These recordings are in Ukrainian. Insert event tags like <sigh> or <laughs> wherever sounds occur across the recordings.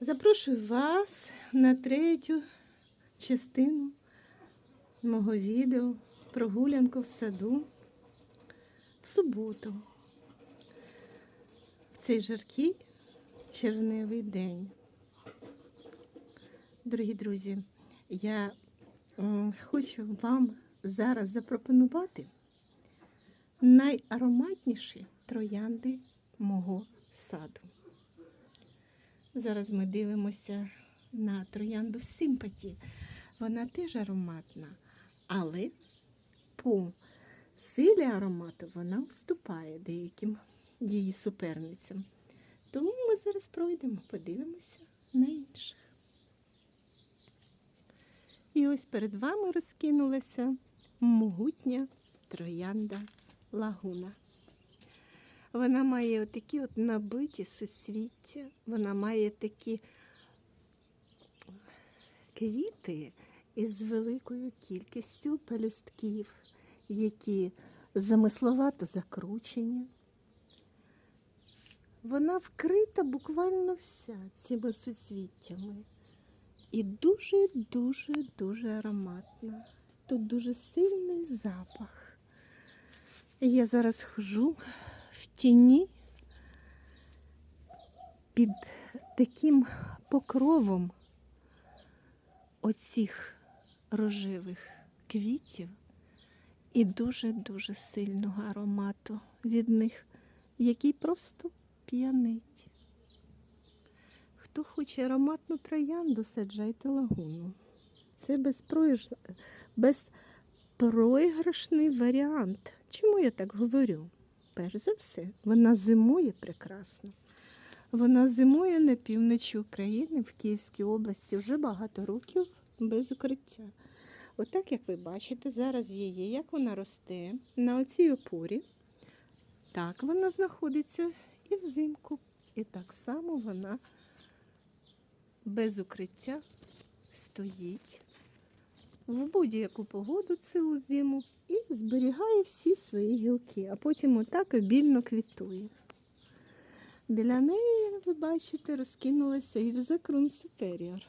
Запрошую вас на третю частину мого відео прогулянку в саду в суботу. В цей жаркий червневий день. Дорогі друзі, я хочу вам зараз запропонувати найароматніші троянди мого саду. Зараз ми дивимося на троянду Симпаті. Вона теж ароматна, але по силі аромату вона уступає деяким її суперницям. Тому ми зараз пройдемо, подивимося на інших. І ось перед вами розкинулася могутня троянда лагуна. Вона має отакі от набиті суцвіття, вона має такі квіти із великою кількістю пелюстків, які замисловато закручені. Вона вкрита буквально вся цими суцвіттями. І дуже-дуже дуже ароматна. Тут дуже сильний запах. Я зараз хожу в тіні під таким покровом оцих рожевих квітів і дуже-дуже сильного аромату від них, який просто п'янить. Хто хоче ароматну троянду, саджайте лагуну. Це безпроіграшний варіант. Чому я так говорю? Перш за все, вона зимує прекрасно. Вона зимує на півночі України в Київській області вже багато років без укриття. Отак, як ви бачите, зараз її, як вона росте на оцій опорі, так вона знаходиться і взимку. І так само вона без укриття стоїть в будь-яку погоду цілу зиму і зберігає всі свої гілки, а потім отак обільно квітує. Біля неї, ви бачите, розкинулася Ільзакрун Суперіор.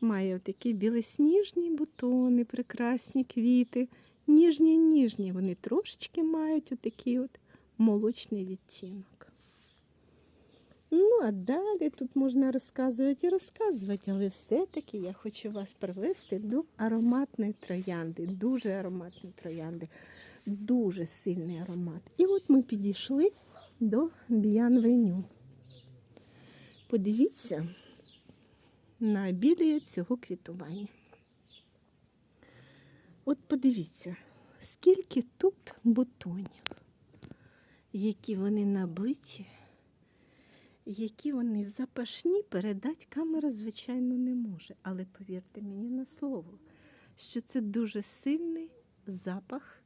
Має такі білосніжні бутони, прекрасні квіти, ніжні-ніжні. Вони трошечки мають отакий от молочний відтінок. Ну, а далі тут можна розказувати і розказувати, але все-таки я хочу вас привести до ароматної троянди, дуже ароматної троянди, дуже сильний аромат. І от ми підійшли до Б'янвеню. Подивіться на білія цього квітування. От подивіться, скільки тут бутонів, які вони набиті які вони запашні, передати камера, звичайно, не може. Але повірте мені на слово, що це дуже сильний запах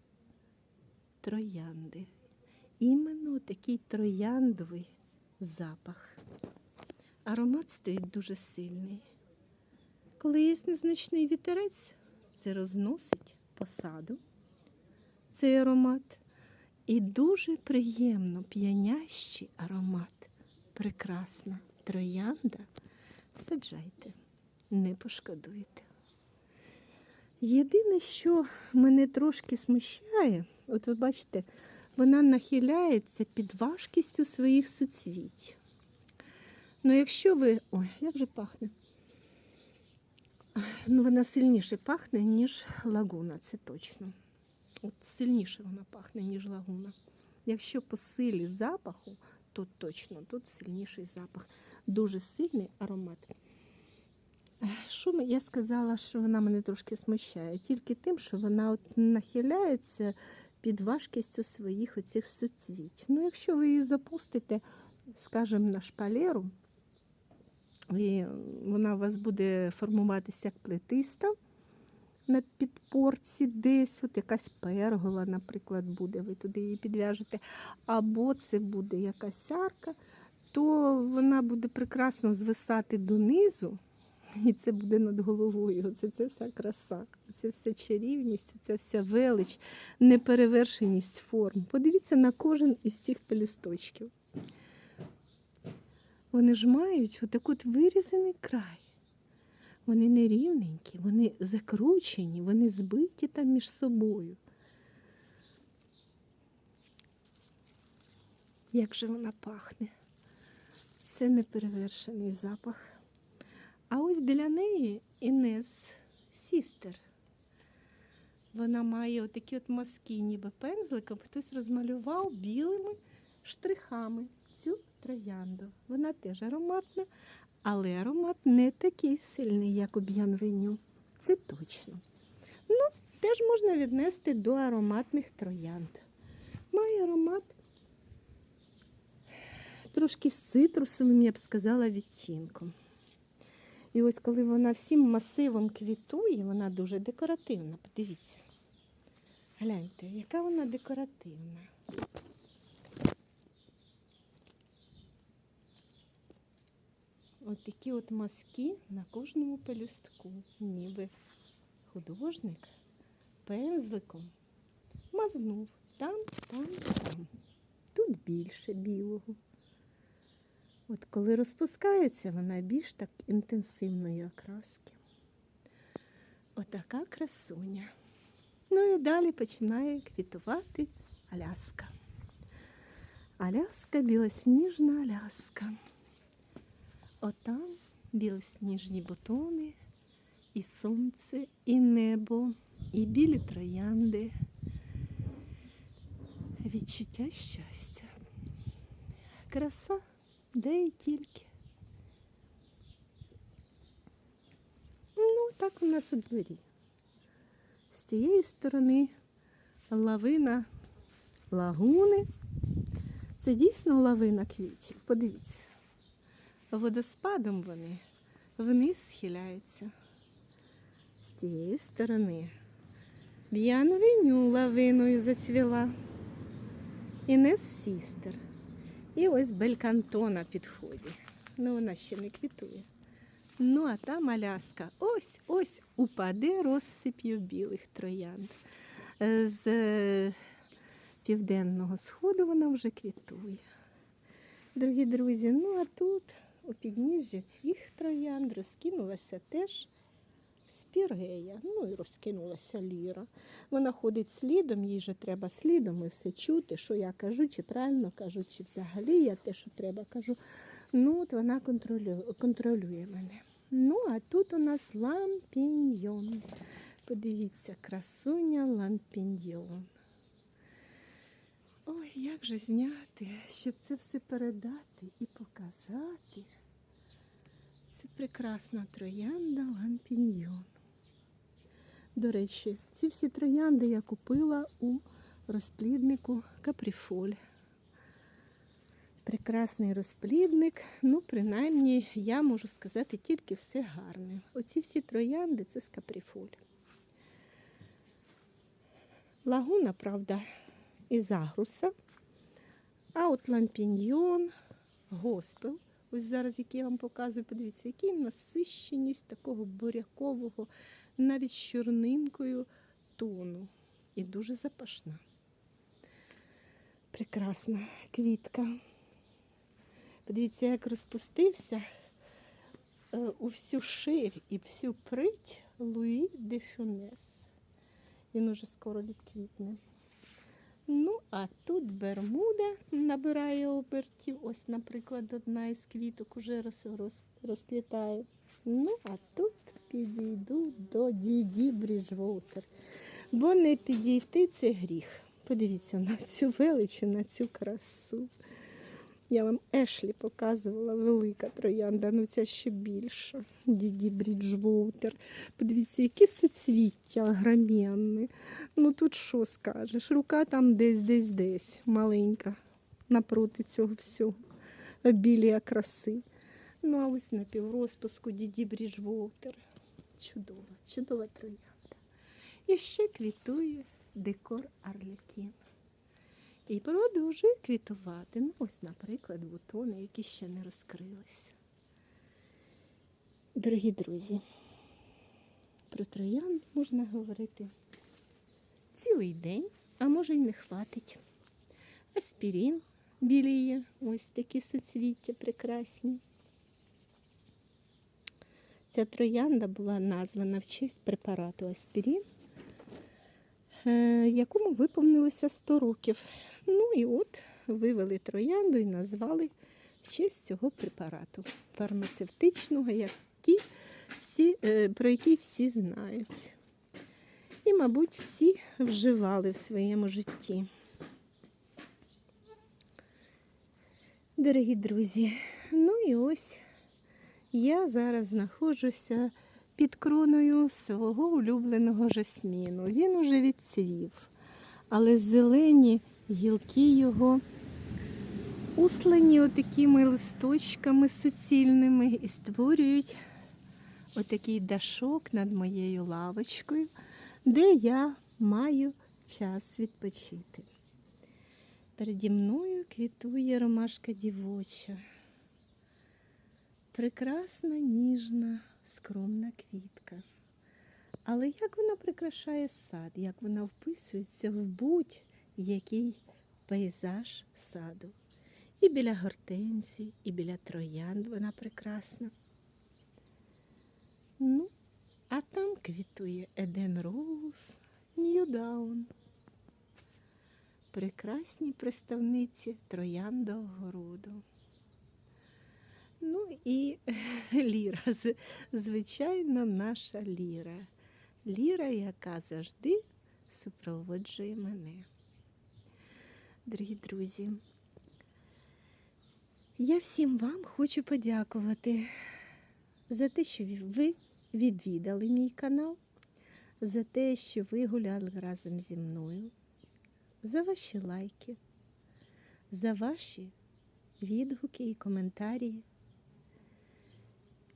троянди. Іменно такий трояндовий запах. Аромат стоїть дуже сильний. Коли є незначний вітерець, це розносить по саду цей аромат. І дуже приємно п'янящий аромат прекрасна троянда, саджайте, не пошкодуєте. Єдине, що мене трошки смущає, от ви бачите, вона нахиляється під важкістю своїх суцвіть. Ну, якщо ви. Ой, як же пахне? Ну, вона сильніше пахне, ніж лагуна, це точно. От сильніше вона пахне, ніж лагуна. Якщо по силі запаху, тут точно, тут сильніший запах, дуже сильний аромат. Що я сказала, що вона мене трошки смущає, тільки тим, що вона от нахиляється під важкістю своїх оцих суцвіть. Ну, якщо ви її запустите, скажімо, на шпалеру, і вона у вас буде формуватися як плетиста на підпорці десь, от якась пергола, наприклад, буде, ви туди її підв'яжете, або це буде якась арка, то вона буде прекрасно звисати донизу, і це буде над головою. Це, це вся краса, це вся чарівність, це вся велич, неперевершеність форм. Подивіться на кожен із цих пелюсточків. вони ж мають отак от вирізаний край. Вони не рівненькі, вони закручені, вони збиті там між собою. Як же вона пахне? Це неперевершений запах. А ось біля неї Інес Сістер. Вона має отакі от мазки, ніби пензликом. Хтось розмалював білими штрихами цю троянду. Вона теж ароматна, але аромат не такий сильний, як у б'янвеню. Це точно. Ну, теж можна віднести до ароматних троянд. Має аромат трошки з цитрусовим, я б сказала, відтінком. І ось коли вона всім масивом квітує, вона дуже декоративна. Подивіться. Гляньте, яка вона декоративна. От такі от маски на кожному пелюстку, ніби художник пензликом мазнув там, там, там. Тут більше білого. От коли розпускається, вона більш так інтенсивної окраски. Отака красуня. Ну і далі починає квітувати Аляска. Аляска, білосніжна Аляска. Отам білосніжні бутони, і сонце, і небо, і білі троянди. Відчуття щастя. Краса, де і тільки. Ну, так у нас у дворі. З цієї сторони лавина лагуни. Це дійсно лавина квітів. Подивіться. Водоспадом вони вниз схиляються. З тієї сторони б'янвеню лавиною зацвіла. Інес Сістер. І ось белькантона підходить. Ну, вона ще не квітує. Ну, а там Аляска. Ось ось упаде розсип'ю білих троянд. Е, З е, південного сходу вона вже квітує. Дорогі друзі, ну а тут підніжжі цих троянд розкинулася теж спірея. Ну і розкинулася ліра. Вона ходить слідом, їй же треба слідом і все чути, що я кажу, чи правильно кажу, чи взагалі я те, що треба кажу. Ну, от вона контролює, контролює мене. Ну, а тут у нас лампіньйон. Подивіться, красуня лампіньйон. Ой, як же зняти, щоб це все передати і показати. Це прекрасна троянда лампіньйон. До речі, ці всі троянди я купила у розпліднику Капріфоль. Прекрасний розплідник. Ну, принаймні, я можу сказати тільки все гарне. Оці всі троянди це з Капріфоль. Лагуна, правда, із агруса. А от лампіньйон, госпел. Ось зараз, який я вам показую, подивіться, який насищеність такого бурякового, навіть чорнинкою тону. І дуже запашна. Прекрасна квітка. Подивіться, як розпустився е, у всю ширь і всю прить Луї де Фюнес. Він уже скоро відквітне. Ну, а тут Бермуда набирає обертів. Ось, наприклад, одна із квіток уже роз, роз, розквітає. Ну, а тут підійду до Діді Бріджвотер. Бо не підійти це гріх. Подивіться на цю величу, на цю красу. Я вам Ешлі показувала велика троянда, ну ця ще більша. Діді Бріджвотер. Подивіться, які суцвіття громінні. Ну тут що скажеш? Рука там десь, десь, десь маленька напроти цього всього. Обілія краси. Ну, а ось на піврозпуску Діді Бріджвотер. Чудова, чудова троянда. І ще квітує декор Арлекін. І продовжує квітувати. Ну, ось, наприклад, бутони, які ще не розкрилися. Дорогі друзі, про троян можна говорити цілий день, а може й не хватить. Аспірін біліє. Ось такі суцвіття прекрасні. Ця троянда була названа в честь препарату аспірін, е, якому виповнилося 100 років. Ну і от вивели троянду і назвали в честь цього препарату фармацевтичного, які всі, е, про який всі знають. І, мабуть, всі вживали в своєму житті. Дорогі друзі, ну і ось я зараз знаходжуся під кроною свого улюбленого жасміну. Він уже відцвів, але зелені гілки його услані отакими листочками суцільними і створюють отакий дашок над моєю лавочкою, де я маю час відпочити. Переді мною квітує ромашка дівоча. Прекрасна, ніжна, скромна квітка. Але як вона прикрашає сад, як вона вписується в будь-який пейзаж саду. І біля гортензій, і біля троянд вона прекрасна. Ну, а там квітує Еден Роуз, Ньюдаун. Прекрасні представниці трояндового роду. Ну і <laughs> ліра, звичайно, наша ліра. Ліра, яка завжди супроводжує мене. Дорогі друзі, я всім вам хочу подякувати за те, що ви відвідали мій канал, за те, що ви гуляли разом зі мною, за ваші лайки, за ваші відгуки і коментарі.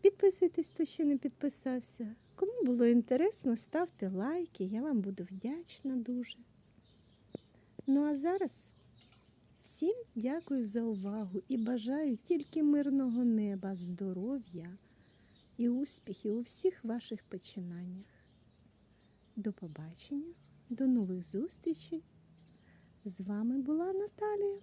Підписуйтесь, хто ще не підписався. Кому було інтересно, ставте лайки, я вам буду вдячна дуже. Ну а зараз всім дякую за увагу і бажаю тільки мирного неба, здоров'я і успіхів у всіх ваших починаннях. До побачення, до нових зустрічей. З вами була Наталія.